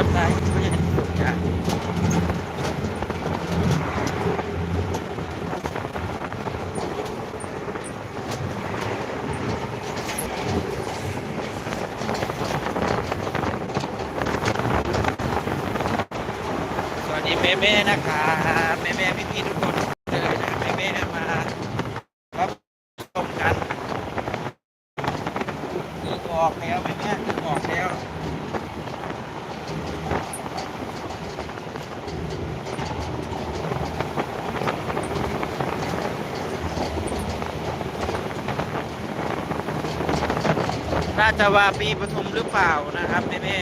กับนายไม่ใช่ถูกจ้ะสวัสดีแม่แม่ๆนะครับแม่ๆทุกคนเลยนะแม่แม่ๆมารับชมกันคือออกแล้วแม่แม่คือออกแล้ว ราชวาปีปทุมหรือเปล่านะครับแม่แม่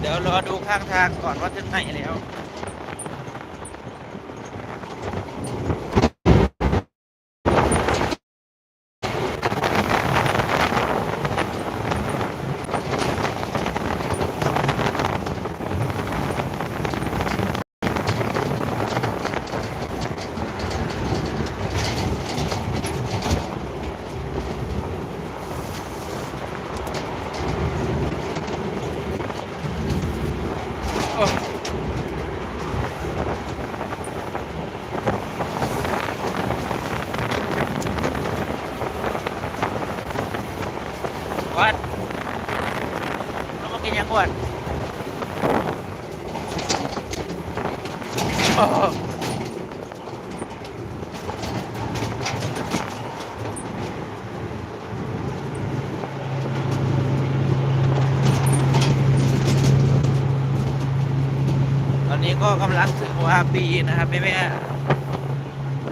เดี๋ยวรอดูข้างทางก่อนว่าถึงไหนแล้ว โอ้วัดเรามากินยังวัดโอ้ตอนนี้ก็กำลังถึงวา ปีนะครับแม่แม่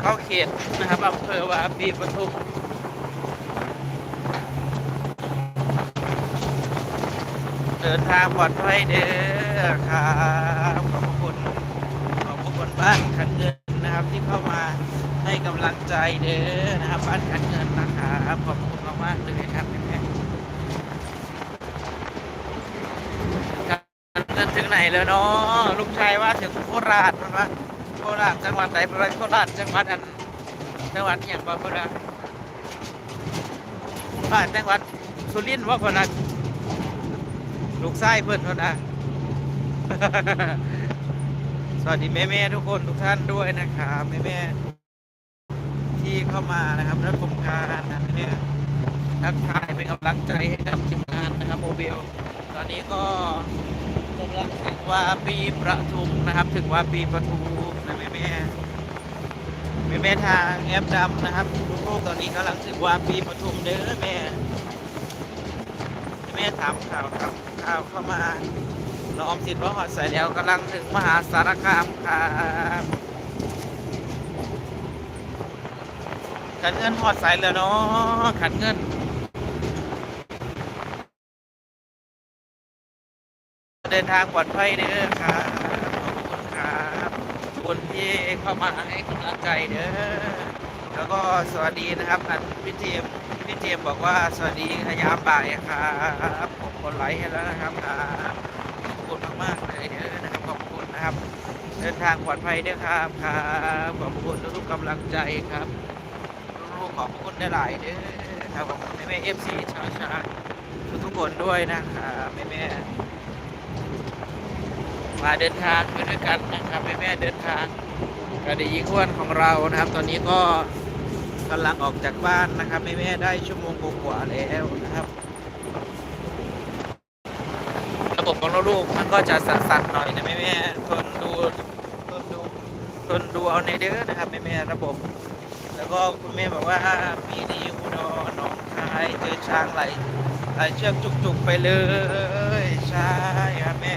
เข้าเขตนะครับอำเภอวาปีปทุมเดินทางปลอดภัยเด้อครับขอบคุณขอบคุณบ้านขันเงินนะครับที่เข้ามาให้กำลังใจเด้อนะครับบ้านขันเงินนะครับขอบคุณมากๆเลยครับแม่ๆขันเงินถึงไหน แล้วเนาะลูกชายว่าถึงโคราชมันว่าโคราชจังหวัดไหนเป็นโคราชจังหวัดอันจังหวัดอย่างบ้างพนนะบ้านจังหวัดสุรินทร์ว่าพนนะลูกไส้เพื่อนเขานะสวัสดีแม่แม่ทุกคนทุกท่านด้วยนะครับแม่แม่ที่เข้ามานะครับรับชมการนะแม่ยทักทายเป็นกำลังใจให้กับทีมงานนะครับโมเบลตอนนี้ก็ กำลังถึงว่าปีประทุมนะครับ ถึงว่าปีประทุมนะแม่แม่แม่แม่ทางแอปดำนะครับลูกๆตอนนี้กำลังถึงว่าปีประทุมเด้อแม่แม่ถามข่าวครับข่าวเข้ามาน้องออมสินว่าหอดใส่แล้วกำลังถึงมหาสารคามครับขันเงินหอดใส่แล้วเนาะขันเงิน เดินทางปลอดภัยเด้อครับขอบคุณครับคนที่เข้ามาให้กำลังใจเด้อแล้วก็สวัสดีนะครับอันพี่เจมส์พี่เจมบอกว่าสวัสดีขยามบ่ายครับผมกดไลค์ให้แล้วนะครับครับขอบคุณมากๆเลยเด้อนะครับขอบคุณนะครับ เดินทางปลอดภัยเด้อครับครับขอบคุณทุกกำลังใจครับลูกขอบคุณได้หลายเด้อครับขอบคุณแม่เอฟซีชาวชาทุกคนด้วยนะครับแม่แม่ มาเดินทางไปด้วยกันนะครับแม่แม่ๆเดินทางกระดีอ้วนของเรานะครับ ตอนนี้ก็กำลังออกจากบ้านนะครับแม่แม่ๆได้ชั่วโมงกว่าๆแล้วนะครับ ระบบของลูกมันก็จะสั่นๆหน่อยนะแม่แม่ๆทนดูทนดูทนดูเอาในเด้อนะครับแม่แม่ๆระบบ แล้วก็คุณแม่บอกว่าปีนี้อุดรหนองคายเจอช้างไหลไหลเชือกจุกๆไปเลยใช่ครับแม่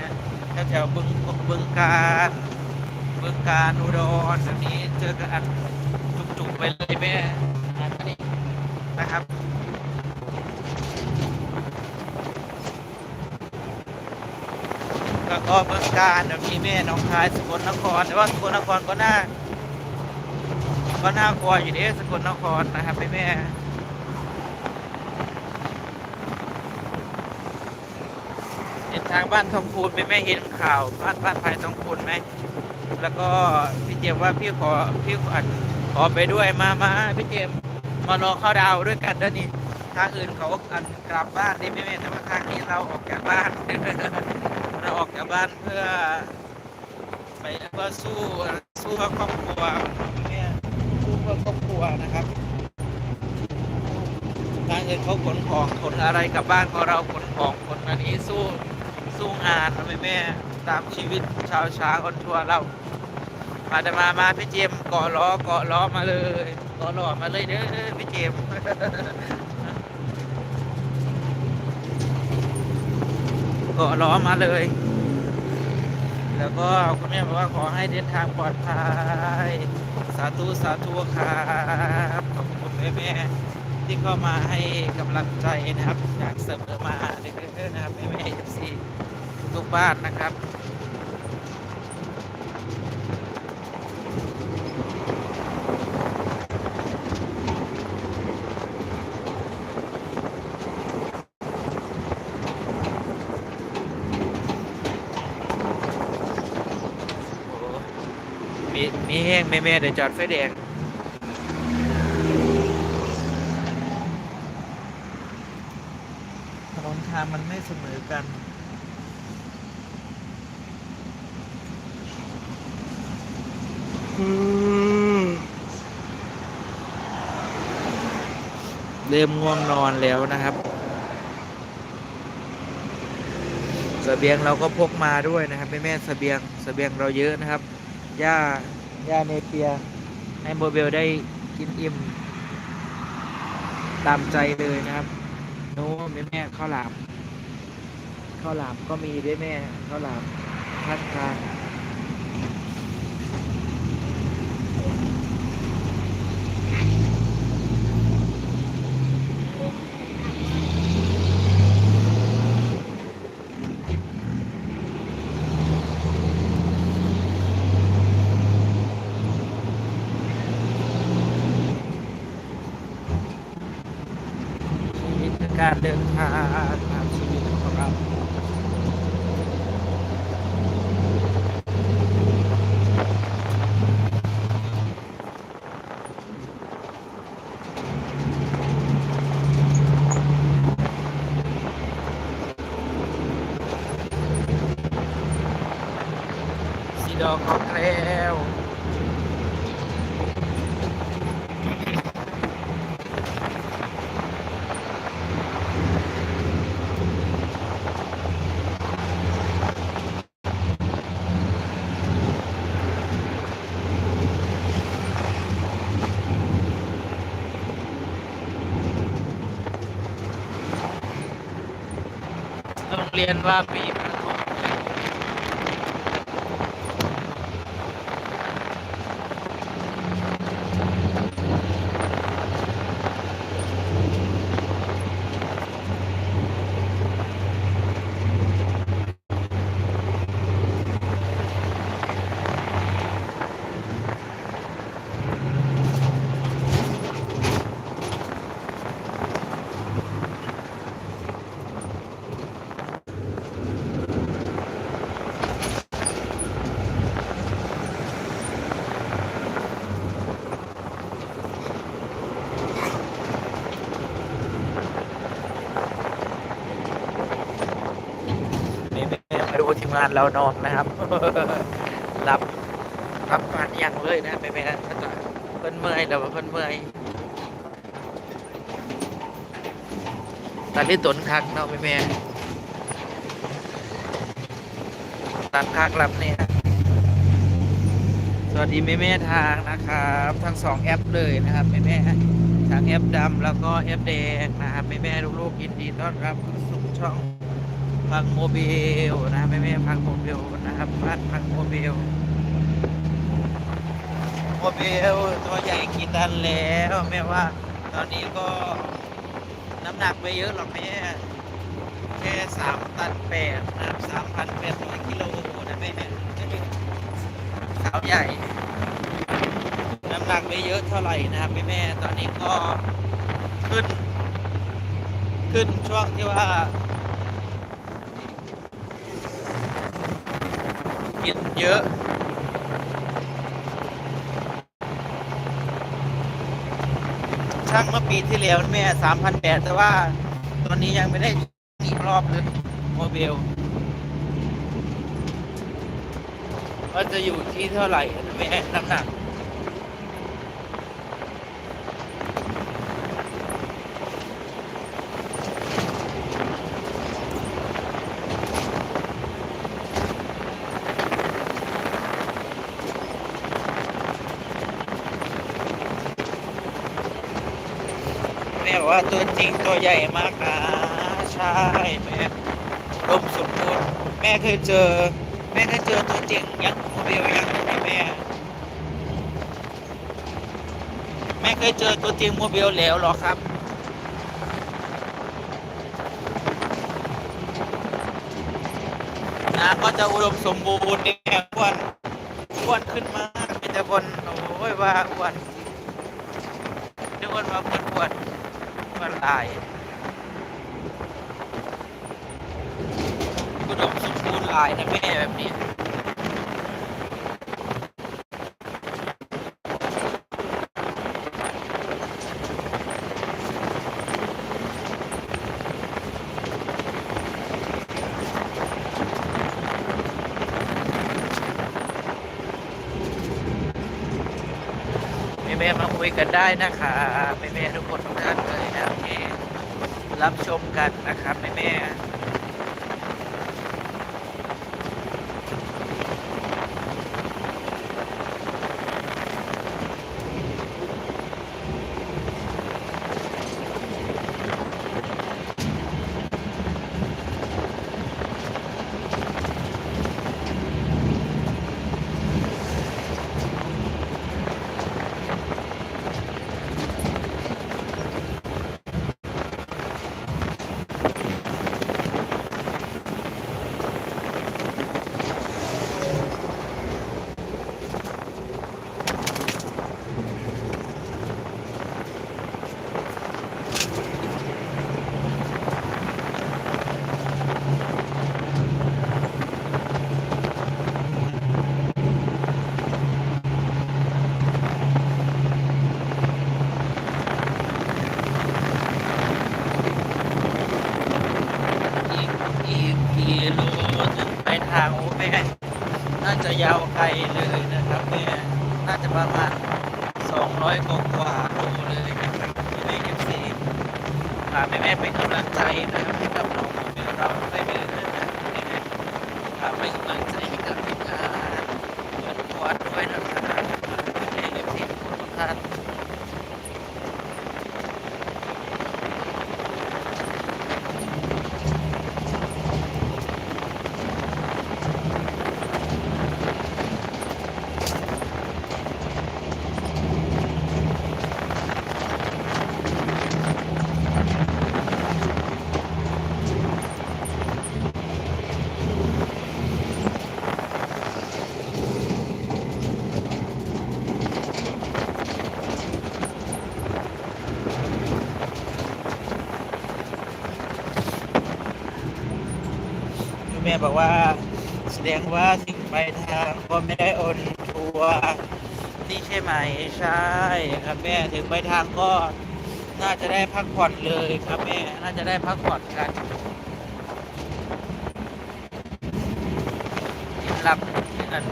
แถวบึงบึงการบึงการอุดรแบบนี้เจอกันจุกๆไปเลยแม่นนะครับแล้วก็บึงการแบบนี้แม่น้องคายสกลนคร แต่ว่าสกลนครก็น่า ก็น่ากลัวอยู่ด้สกลนครนะครับแม่แม่เห็น ทางบ้านทองพูนไปแม่เห็นข่าวบ้านบ้านภายทองพูนไหมแล้วก็พี่เจมว่าพี่ขอพี่ขอขอไปด้วยมามาพี่เจมมารอเข้าดาวด้วยกันด้อนี่ทางอื่นเขาอันกลับบ้านได้ไม่แม่แต่ว่าทางนี้เราออกจากบ้านเราออกจากบ้านเพื่อ ไปเพื่อสู้สู้เพื่อครอบครัวแม่สู้เพื่อครอบครัวนะครับทางอื่นเขาขนของขนอะไรกลับบ้านของเราขนของขนอันนี้สู้ สู้งานนะแม่แม่ ตามชีวิตชาวช้างคนทัวร์เรามาแต่มามาพี่เจมส์เกาะล้อเกาะล้อมาเลยเกาะล้อมาเลยเด้อพี่เจมส์เกาะล้อมาเลย แล้วก็คุณแม่บอกว่าขอให้เดินทางปลอดภัยสาธุสาธุครับขอบคุณแม่แม่ที่เข้ามาให้กำลังใจนะครับ อยากเสมอมาเรื่อยนะครับแม่แม่เอฟซี ทุกบ้านนะครับ มีมีแห้งแม่แม่ๆเดี๋ยวจอดไฟแดงถนนทางมันไม่เสมอกัน เริ่มง่วงนอนแล้วนะครับเสบียงเราก็พกมาด้วยนะครับแม่แม่ๆเสบียงเสบียงเราเยอะนะครับหญ้าหญ้าเนเปียให้โมเบลได้กินอิ่ม ตามใจเลยนะครับโน้แม่แม่ข้าวหลามข้าวหลามก็มีด้วยแม่ข้าวหลามข้างทางชีวิตคือกาดนทางตามชีวิตของเรา สีดอกของแล้ว โรง เรียนว่าปีประถม งานเรานอนนะครับ รับรับงานยังเลยนะแม่แม่ๆก็จะเพิ่นเมื่อยแล้วว่าเพิ่นเมื่อยตอนนี้ตนคักเนาะแม่แม่ตัดคักรับเนี่ยสวัสดีแม่แม่ทางนะครับ ทั้งสองแอปเลยนะครับแม่แม่ทั้งแอปดำแล้วก็แอปแดงนะครับแม่แม่ลูกๆยินดีต้อนรับสู่ช่อง พังโมบิลนะแม่แม่พังโมบิลนะครับบ้านพังโมบิลโมบิลตัวใหญ่กี่ตันแล้วแม่ว่า ตอนนี้ก็น้ำหนักไม่เยอะหรอกแม่แค่สามตันแปดนะครับสามพันแปดร้อยกิโลนะแม่สาวใหญ่ น้ำหนักไม่เยอะเท่าไหร่นะครับแม่แม่ตอนนี้ก็ขึ้น ขึ้นช่วงที่ว่า กินเยอะช่างเมื่อปีที่แล้วแม่สามพันแปดแต่ว่าตอนนี้ยังไม่ได้อีกรอบเลยโมเบลว่าจะอยู่ที่เท่าไหร่นะแม่น้ำหนัก แม่บอกว่าตัวจริงตัวใหญ่มากนะใช่แม่รมสมบูรณ์แม่เคยเจอ แม่เคยเจอตัวจริงยังโมเบลยังไหมแม่ แม่เคยเจอตัวจริงโมเบลแล้วหรอครับนาก็จะอุดมสมบูรณ์เนี่ยอ้วนอ้วนขึ้นมากมีแต่คนโอ้ยว่าอ้วนทุกคนว่าอ้วนอ้วน อนตายอุดมสมบูรณ์ลายนะแม่แบบนี้แม่แม่ๆมาคุยกันได้นะคะแม่แม่ๆทุกคนทุกท่านเลย รับชมกันนะครับแม่แม่อีกอีกกี่โลถึงไปทางโอ้แม่น่าจะยาวไกลเลยนะครับแม่น่า จะประมาณ200กว่ากว่าโลเลยนะครับแม่เอฟซีฝากแม่ๆเป็นกำลังใจนะครับให้กับน้องโมเบลเราได้เลยนะครับแม่ฝากเป็นกำลังใจให้กับทีมงานเพื่อนกวดด้วยนะครับแม่เอฟซีทุกท่าน คุณแม่ บอกว่า แสดงว่าถึงไปทางก็ไม่ได้อนทัวร์นี่ใช่ไหมใช่ครับแม่ถึงไปทางก็น่าจะได้พักผ่อนเลยครับแม่น่าจะได้พักผ่อนกันหลับนั่น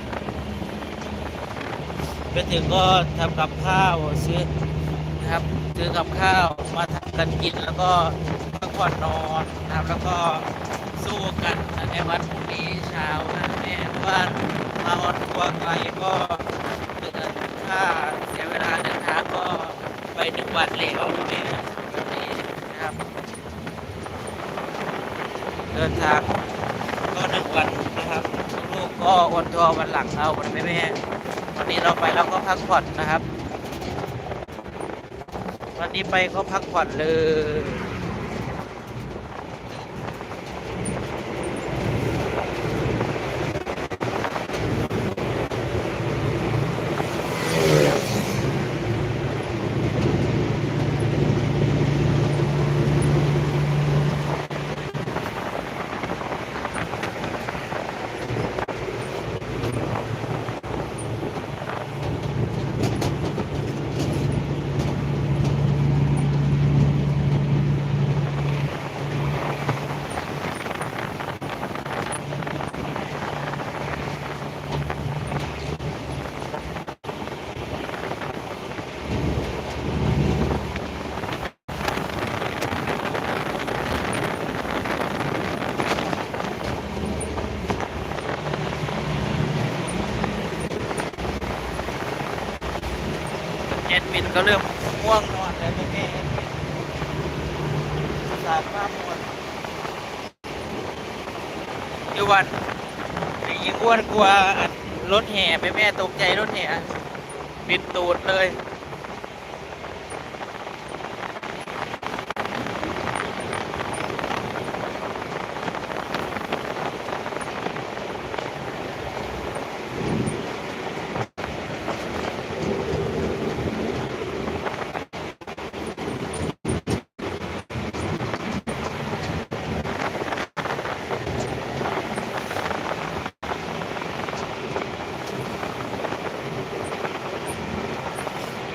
ไปถึงก็ทำกับข้าวซื้อนะครับซื้อกับข้าวมาทำกันกินแล้วก็พักผ่อนนอนนะครับแล้วก็ ในวันพรุ่งนี้เช้านะแม่เพราะว่ามาอนทัวร์ไกลก็เดินค่าเสียเวลาเดินทางก็ไปหนึ่งวันแล้วแม่วันนี้นะครับ เดินทางก็หนึ่งวันนะครับลูกก็ออนทัวร์วันหลังเอานะแม่แม่วันนี้เราไปเราก็พักผ่อนนะครับ วันนี้ไปก็พักผ่อนเลย ก็เริ่มง่วงนอนแล้วแม่แม่สาดภาพมวลอยู่วันยิ่งอ้วนกลัวรถแห่ไปแม่ตกใจรถแห่ปิดตูดเลย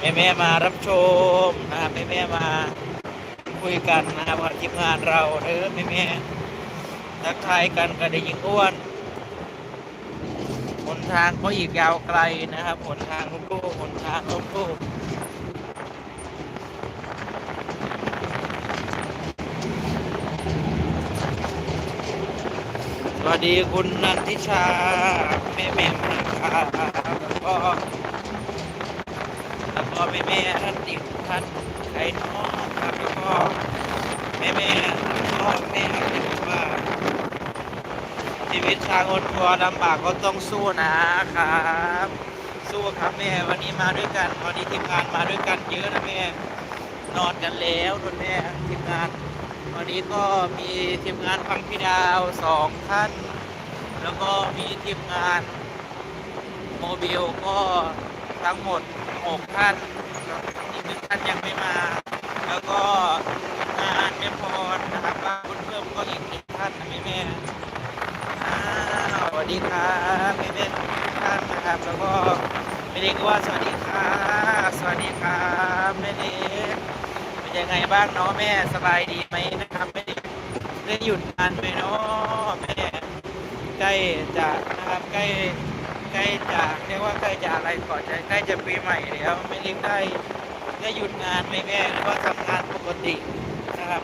แม่แม่มารับชมนะครับแม่แม่มาคุยกันนะครับกับทีมงานเราเด้อแม่แม่ทักทายกันกับเด็กหญิงอ้วนหนทางก็อีกยาวไกลนะครับหนทางลูกๆหนทางลูกๆสวัสดีคุณนันทิชาแม่แม่ๆนะครับแล้วก็ ก็แม่แม่ท่านติวท่านไอ้น้องครับแล้วก็แม่แม่พ่อแม่ติวว่าชีวิตชางอนทัวลำบากก็ต้องสู้นะครับ สู้ครับแม่วันนี้มาด้วยกันวันนี้ทีมงานมาด้วยกันเยอะนะแม่นอนกันแล้วทุนแม่ทีมงาน วันนี้ก็มีทีมงานฟังพี่ดาวสองท่าน แล้วก็มีทีมงานโมบิลก็ ทั้งหมดหกท่านอีกหนึ่งท่านยังไม่มา แล้วก็งานแม่พรนะครับบ้านบุญเพิ่มก็อีกหนึ่งท่านนะแม่แม่สวัสดีครับแม่แม่ทุกท่านนะครับ แล้วก็แม่เล็กก็ว่าสวัสดีครับสวัสดีครับแม่เล็กเป็นยังไงบ้างเนาะแม่สบายดีไหมนะครับไม่ได้ได้หยุดงานไหมเนาะแม่ใกล้จะนะครับใกล้ ใกล้จะเรียกว่าใกล้จะอะไรก่อนจะใกล้จะปีใหม่แล้วไม่เรียกได้ได้หยุดงานไหมแม่หรือว่าทำงานปกตินะครับ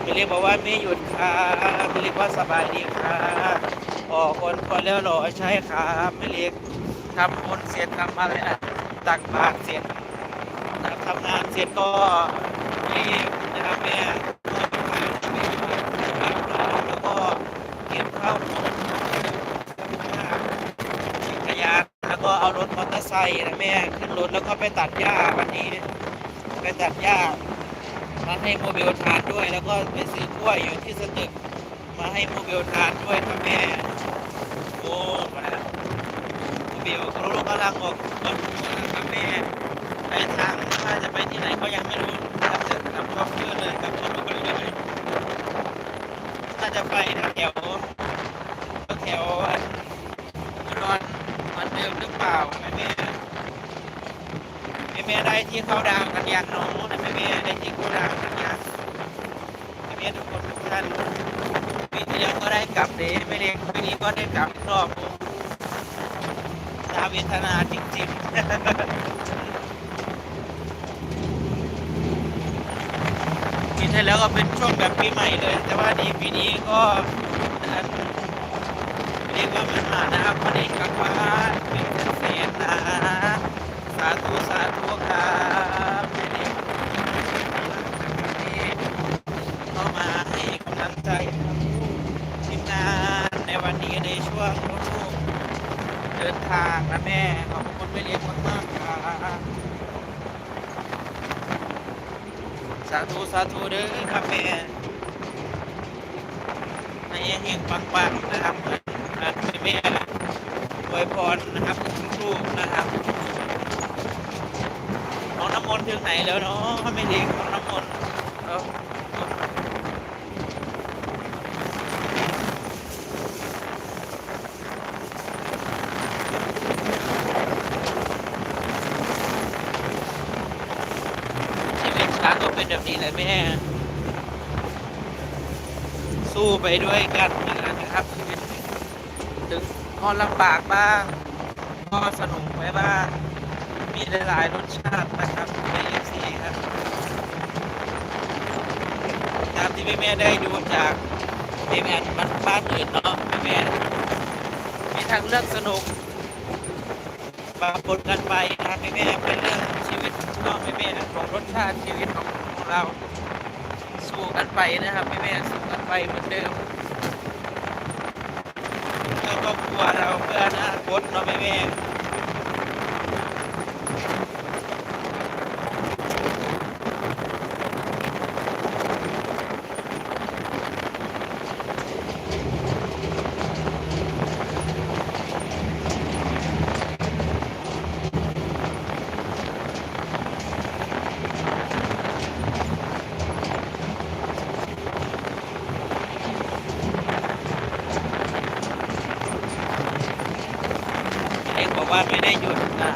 ไม่เรียกบอกว่าไม่หยุดครับไม่เรียกว่าสบายดีครับออกคนพอแล้วหรอใช่ครับไม่เรียกทำคนเสร็จทำอะไรตักบาตรเสร็จนะครับทำงานเสร็จก็รีบนะครับแม่แล้วก็ เก็บข้าวของจักรยานแล้วก็เอารถมอเตอร์ไซค์นะแม่ขึ้นรถแล้วก็ไปตัดหญ้าวันนี้ ไปตัดหญ้ามาให้โมบิลทานด้วย แล้วก็ไปซื้อกล้วยอยู่ที่สตึก มาให้โมบิลทานด้วยครับแม่โอ้มาโมบิลเขาลูกกำลังออกรถครับแม่ไปทางว่าจะไปที่ไหนเขายังไม่รู้ครับจะทำชอบเชื่อเลยครับชอบไปเลยน่าจะไปแถวแถวแถวอุดรเหมือนเดิมหรือเปล่า แม่ม่แม่แม่ได้ที่เข้าดาวกันยังน้องแม่แม่ได้ที่เข้าดาวกันยังแม่แม่ทุกคนทุกท่านปีที่แล้วก็ได้กลับเด้ไม่เล็กปีนี้ก็ได้กลับรอบน่าเวทนาจริงๆปีที่แล้วก็เป็นช่วงแบบปีใหม่เลย แต่ว่าดีปีนี้ก็เรียกว่ามันมานะครับพอดีกลับบ้าเป็นแสนนะาธุสาธุครับเข้ามาให้กำลังใจทีมงานในวันนี้ในช่วงลูกเดินทางนะแม่ขอบคุณไม่เลี้ยงมากๆครับสาธุสาธุเด้อครับแม่ให้เฮงปังปังๆนะครับเหมือนอ่าแม่อวยพรนะครับคุณครูนะครับ น้องน้ำมนต์ถึงไหนแล้วเนาะไม่เด็กน้องน้ำมนต์เอ้าชีวิตช้างก็เป็นแบบนี้แหละแม่ สู้ไปด้วยกันนะครับชีวิตถึงพอลำบากบ้าง ก็สนุกไปบ้าง มีหลายรสชาตินะครับในเอฟซีครับตามที่แม่แม่ได้ดูจากแม่แม่บ้านบ้านอื่นเนาะแม่แม่มีทั้งเรื่องสนุกบปะปนกันไปนะแม่แม่เป็นเรื่องชีวิตเนาะแม่แม่ของรสชาติชีวิตของของเราสู้กันไปนะครับแม่แม่สู้กันไปเหมือนเดิมเพื่อครอบครัวเราเพื่ออนาคตเนาะแม่แม่ วันไม่ได้หยุดนะ